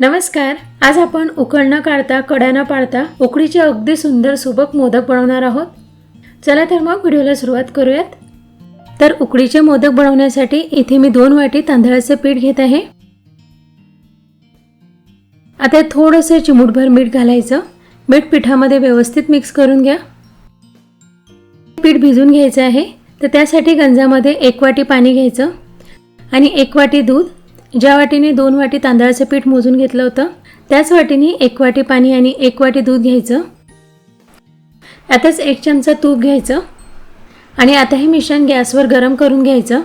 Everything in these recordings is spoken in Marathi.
नमस्कार. आज आपण उकळ न काढता कड्या न पाडता उकडीचे अगदी सुंदर सुबक मोदक बनवणार आहोत. चला तर मग व्हिडिओला सुरुवात करूयात. तर उकडीचे मोदक बनवण्यासाठी इथे मी दोन वाटी तांदळाचे पीठ घेत आहे. आता थोडंसं चिमूटभर मीठ घालायचं. मीठ पिठामध्ये व्यवस्थित मिक्स करून घ्या. पीठ भिजून घ्यायचं आहे. तर त्यासाठी गंजामध्ये एक वाटी पाणी घ्यायचं. आणि एक वाटी दूध ज्या वाटीने दोन वाटी तांदळाचं पीठ मोजून घेतलं होतं त्याच वाटीने एक वाटी पाणी आणि एक वाटी दूध घ्यायचं. आताच एक चमचा तूप घ्यायचं आणि आता हे मिश्रण गॅसवर गरम करून घ्यायचं.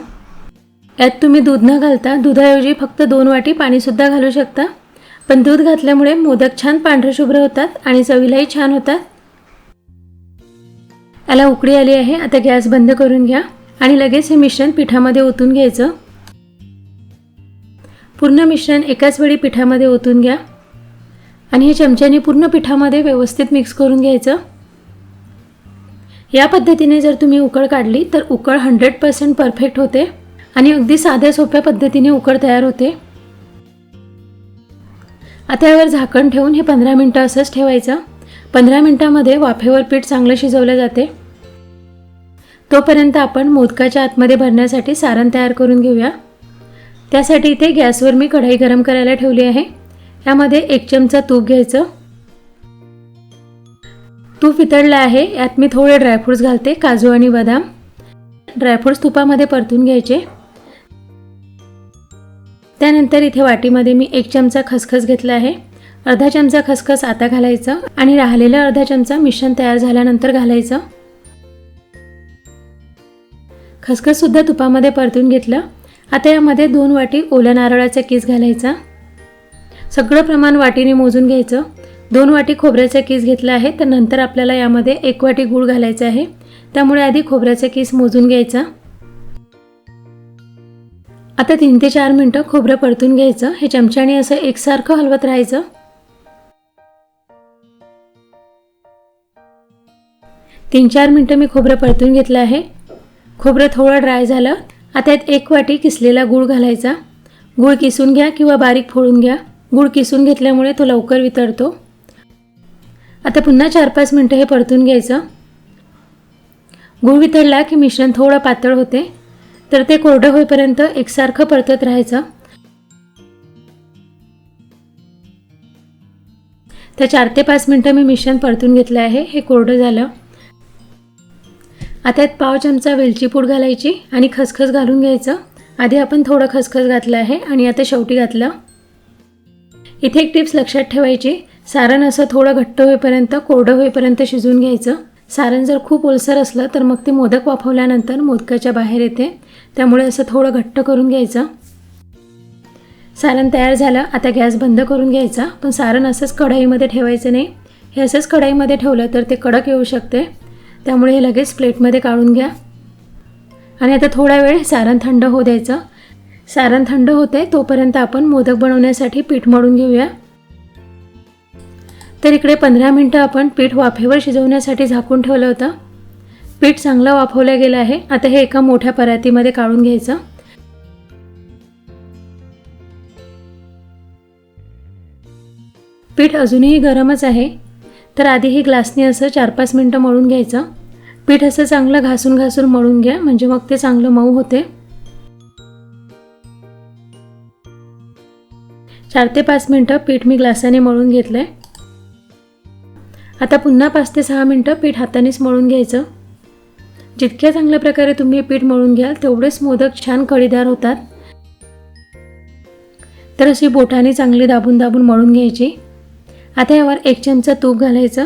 यात तुम्ही दूध न घालता दुधाऐवजी फक्त दोन वाटी पाणीसुद्धा घालू शकता. पण दूध घातल्यामुळे मोदक छान पांढरेशुभ्र होतात आणि चवीलाही छान होतात. याला उकळी आली आहे आता गॅस बंद करून घ्या आणि लगेच हे मिश्रण पिठामध्ये ओतून घ्यायचं. पूर्ण मिश्रण एकाच वेळी पिठामध्ये ओतून घ्या. आणि हे चमच्याने पूर्ण पिठामध्ये व्यवस्थित मिक्स करून घ्यायचं. या पद्धतीने जर तुम्ही उकळ काढली तर उकळ हंड्रेड पर्सेंट परफेक्ट होते. आणि अगदी साध्या सोप्या पद्धतीने उकळ तयार होते. आता यावर झाकण ठेवून हे पंधरा मिनटं असंच ठेवायचं. पंधरा मिनटामध्ये वाफेवर पीठ चांगलं शिजवलं जाते. तोपर्यंत आपण मोदकाच्या आतमध्ये भरण्यासाठी सारण तयार करून घेऊया. त्यासाठी इथे गॅसवर मी कढाई गरम करायला ठेवली आहे. यामध्ये एक चमचा तूप घ्यायचं. तूप वितळलं आहे यात मी थोडे ड्रायफ्रूट्स घालते काजू आणि बदाम. ड्रायफ्रूट्स तुपामध्ये परतून घ्यायचे. त्यानंतर इथे वाटीमध्ये मी एक चमचा खसखस घेतला आहे. अर्धा चमचा खसखस आता घालायचं आणि राहिलेला अर्धा चमचा मिश्रण तयार झाल्यानंतर घालायचं. खसखससुद्धा तुपामध्ये परतून घेतलं. आता यामध्ये दोन वाटी ओल्या नारळाचा किस घालायचा. सगळं प्रमाण वाटीने मोजून घ्यायचं. दोन वाटी खोबऱ्याचा किस घेतला आहे तर नंतर आपल्याला यामध्ये एक वाटी गूळ घालायचा आहे. त्यामुळे आधी खोबऱ्याचा किस मोजून घ्यायचा. आता तीन ते चार मिनटं खोबरं परतून घ्यायचं. हे चमच्याने असं एकसारखं हलवत राहायचं. तीन चार मिनटं मी खोबरं परतून घेतलं आहे. खोबरं थोडं ड्राय झालं आता यात एक वाटी किसलेला गूळ घालायचा. गूळ किसून घ्या किंवा बारीक फोडून घ्या. गूळ किसून घेतल्यामुळे तो लवकर वितळतो. आता पुन्हा चार पाच मिनटं हे परतून घ्यायचं. गूळ वितळला की मिश्रण थोडं पातळ होते. तर ते कोरडं होईपर्यंत एकसारखं परतत राहायचं. तर चार ते पाच मिनटं मी मिश्रण परतून घेतलं आहे. हे कोरडं झालं. आता यात पाव चमचा वेलची पूड घालायची आणि खसखस घालून घ्यायचं. आधी आपण थोडं खसखस घातलं आहे आणि आता शेवटी घातलं. इथे एक टिप्स लक्षात ठेवायची. सारण असं थोडं घट्ट होईपर्यंत कोरडं होईपर्यंत शिजवून घ्यायचं. सारण जर खूप ओलसर असलं तर मग ते मोदक वाफवल्यानंतर मोदकाच्या बाहेर येते. त्यामुळे असं थोडं घट्ट करून घ्यायचं. सारण तयार झालं आता गॅस बंद करून घ्यायचा. पण सारण असंच कढाईमध्ये ठेवायचं नाही. हे असंच कढाईमध्ये ठेवलं तर ते कडक येऊ शकते. त्यामुळे हे लगेच प्लेटमध्ये काढून घ्या. आणि आता थोडा वेळ सारण थंड होऊ द्यायचं. सारण थंड होते तोपर्यंत आपण मोदक बनवण्यासाठी पीठ मळून घेऊया. तर इकडे पंधरा मिनटं आपण पीठ वाफेवर शिजवण्यासाठी झाकून ठेवलं होतं. पीठ चांगलं वाफवलं गेलं आहे. आता हे एका मोठ्या परातीमध्ये काढून घ्यायचं. पीठ अजूनही गरमच आहे. तर आधी ही ग्लासने असं चार पाच मिनटं मळून घ्यायचं. पीठ असं चांगलं घासून घासून मळून घ्या म्हणजे मग ते चांगलं मऊ होते. चार ते पाच मिनटं पीठ मी ग्लासाने मळून घेतलं आहे आता पुन्हा पाच ते सहा मिनटं पीठ हातानेच मळून घ्यायचं. जितक्या चांगल्या प्रकारे तुम्ही हे पीठ मळून घ्याल तेवढेच मोदक छान कळीदार होतात. तर अशी बोटाने चांगली दाबून दाबून मळून घ्यायची. आता यावर एक चमचा तूप घालायचं.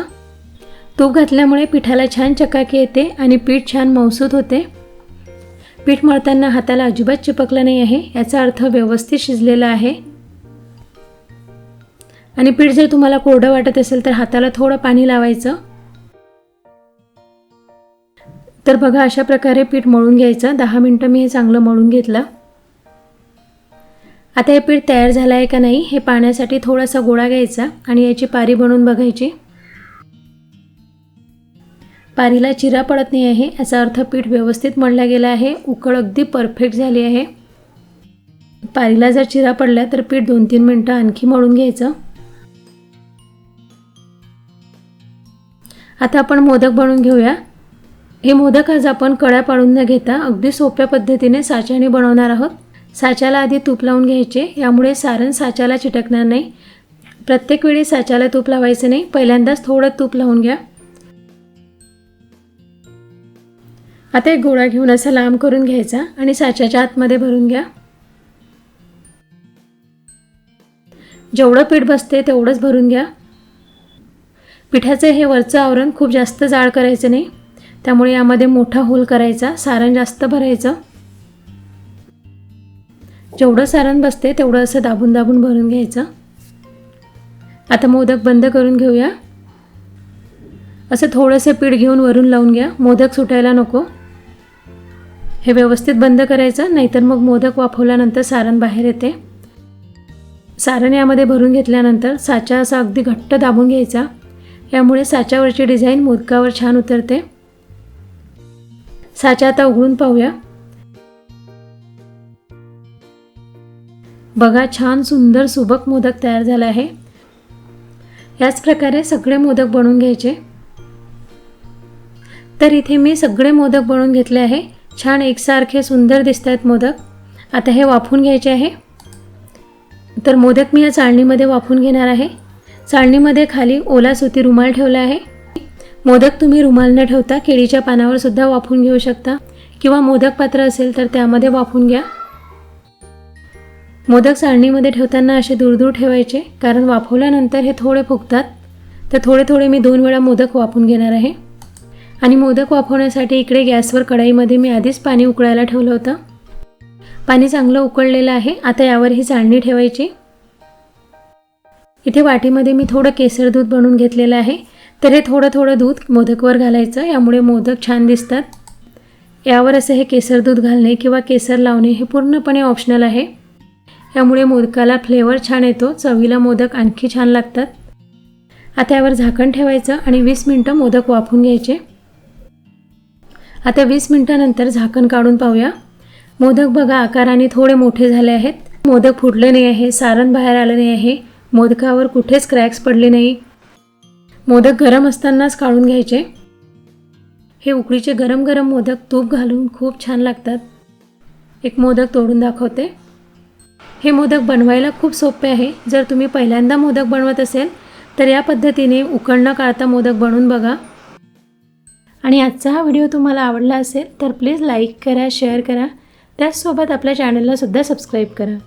तूप घातल्यामुळे पिठाला छान चकाकी येते आणि पीठ छान मौसूद होते. पीठ मळताना हाताला अजिबात चिपकलं नाही आहे याचा अर्थ व्यवस्थित शिजलेला आहे. आणि पीठ जर तुम्हाला कोरडं वाटत असेल तर हाताला थोडं पाणी लावायचं. तर बघा अशा प्रकारे पीठ मळून घ्यायचं. दहा मिनटं मी हे चांगलं मळून घेतलं. आता हे पीठ तयार झालं आहे का नाही हे पाण्यासाठी थोडासा गोळा घ्यायचा आणि याची पारी बनवून बघायची. पारीला चिरा पडत नाही आहे याचा अर्थ पीठ व्यवस्थित मळला गेला आहे उकळ अगदी परफेक्ट झाली आहे. पारीला जर चिरा पडल्या तर पीठ दोन तीन मिनटं आणखी मळून घ्यायचं. आता आपण मोदक बनवून घेऊया. हे मोदक आज आपण कळ्या पाडून न घेता अगदी सोप्या पद्धतीने साच्याने बनवणार आहोत. साच्याला आधी तूप लावून घ्यायचे. यामुळे सारण साच्याला चिटकणार नाही. प्रत्येक वेळी साच्याला तूप लावायचं नाही. पहिल्यांदाच थोडं तूप लावून घ्या. आता एक गोळा घेऊन असा लांब करून घ्यायचा आणि साच्याच्या आतमध्ये भरून घ्या. जेवढं पीठ बसते तेवढंच भरून घ्या. पिठाचं हे वरचं आवरण खूप जास्त जाड करायचं नाही. त्यामुळे यामध्ये मोठा होल करायचा. सारण जास्त भरायचं. जेवढं सारण बसते तेवढं असं दाबून दाबून भरून घ्यायचं. आता मोदक बंद करून घेऊया. असं थोडंसं पीठ घेऊन वरून लावून घ्या. मोदक सुटायला नको. हे व्यवस्थित बंद करायचं नाहीतर मग मोदक वाफवल्यानंतर सारण बाहेर येते. सारण यामध्ये भरून घेतल्यानंतर साचा असा अगदी घट्ट दाबून घ्यायचा. यामुळे साच्यावरची डिझाईन मोदकावर छान उतरते. साचा आता उघडून पाहूया. बघा छान सुंदर सुबक मोदक तयार झाला आहे. याच प्रकारे सगळे मोदक बनवून घ्यायचे. तर इथे मी सगळे मोदक बनवून घेतले आहे. छान एकसारखे सुंदर दिसत आहेत मोदक. आता हे वाफून घ्यायचे आहे. तर मोदक मी या चाळणीमध्ये वाफून घेणार आहे. चाळणीमध्ये खाली ओला सुती रुमाल ठेवला आहे. मोदक तुम्ही रुमाल न ठेवता केळीच्या पानावर सुद्धा वाफून घेऊ शकता. किंवा मोदक पात्र असेल तर त्यामध्ये वाफून घ्या. मोदक चाळणीमध्ये ठेवताना असे दूर दूर ठेवायचे कारण वाफवल्यानंतर हे थोडे फुगतात. तर थोडे थोडे मी दोन वेळा मोदक वाफून घेणार आहे. आणि मोदक वाफवण्यासाठी इकडे गॅसवर कढाईमध्ये मी आधीच पाणी उकळायला ठेवलं होतं. पाणी चांगलं उकळलेलं आहे आता यावर ही चाळणी ठेवायची. इथे वाटीमध्ये मी थोडं केसर दूध बनवून घेतलेलं आहे. तर हे थोडं थोडं दूध मोदकवर घालायचं यामुळे मोदक छान दिसतात. यावर असं हे केसर दूध घालणे किंवा केसर लावणे हे पूर्णपणे ऑप्शनल आहे. त्यामुळे मोदकाला फ्लेवर छान येतो. चवीला मोदक आणखी छान लागतात. आता यावर झाकण ठेवायचं आणि वीस मिनटं मोदक वाफून घ्यायचे. आता वीस मिनटानंतर झाकण काढून पाहूया. मोदक बघा आकाराने थोडे मोठे झाले आहेत. मोदक फुटले नाही आहे सारण बाहेर आलं नाही आहे. मोदकावर कुठेच क्रॅक्स पडले नाही. मोदक गरम असतानाच काढून घ्यायचे. हे उकडीचे गरम गरम मोदक तूप घालून खूप छान लागतात. एक मोदक तोडून दाखवते. हे मोदक बनवायला खूप सोपे आहे. जर तुम्ही पहिल्यांदा मोदक बनवत असेल तर या पद्धतीने उकळणं काढता मोदक बनवून बघा. आणि आजचा हा व्हिडिओ तुम्हाला आवडला असेल तर प्लीज लाईक करा शेअर करा. त्याचसोबत आपल्या चॅनलला सुद्धा सबस्क्राईब करा.